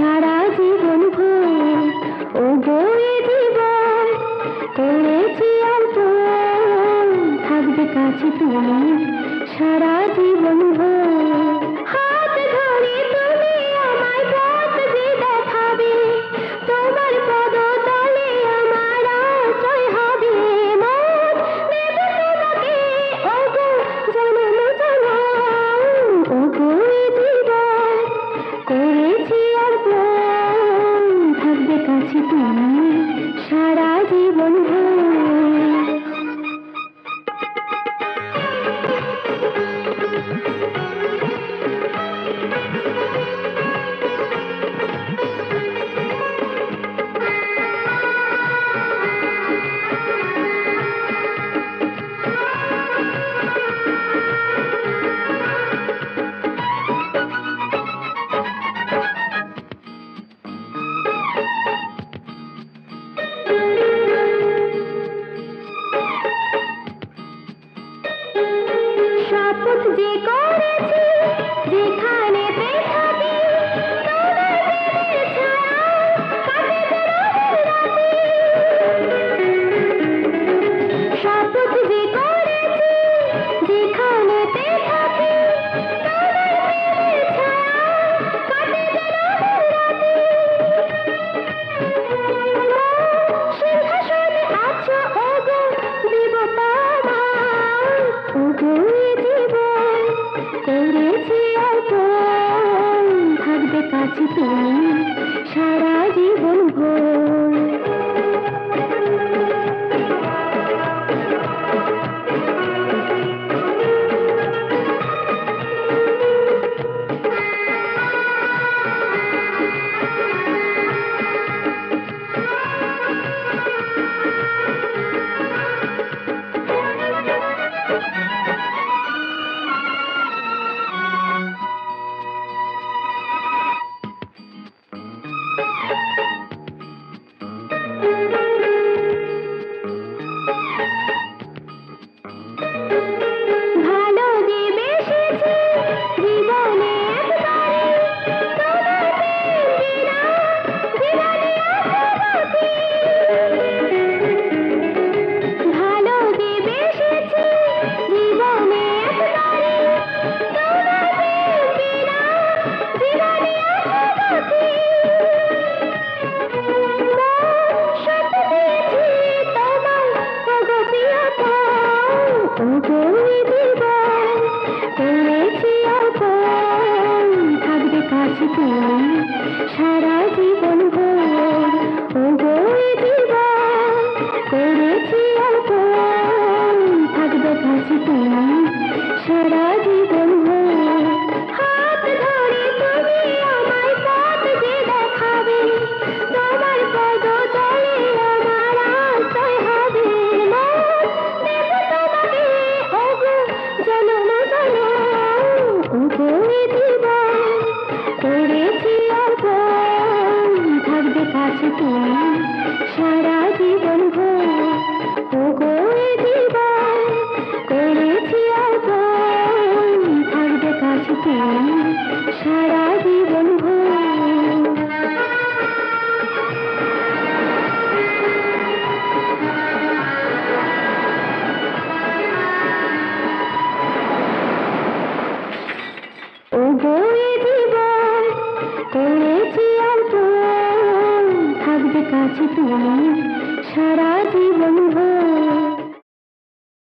সারা জীবন ভোর। ও বই জীবন করেছি অন্তর থাকবে কাছে তুমি সারা জীবন ভোর। করেছি সারা জীবন ভোর। আছো তুমি সারা জীবন ভোর। ও করেছি থাকবে কাছে তুমি তুমি সারা জীবন জীবন করেছি আর কাছে তুমি সারা Thank you.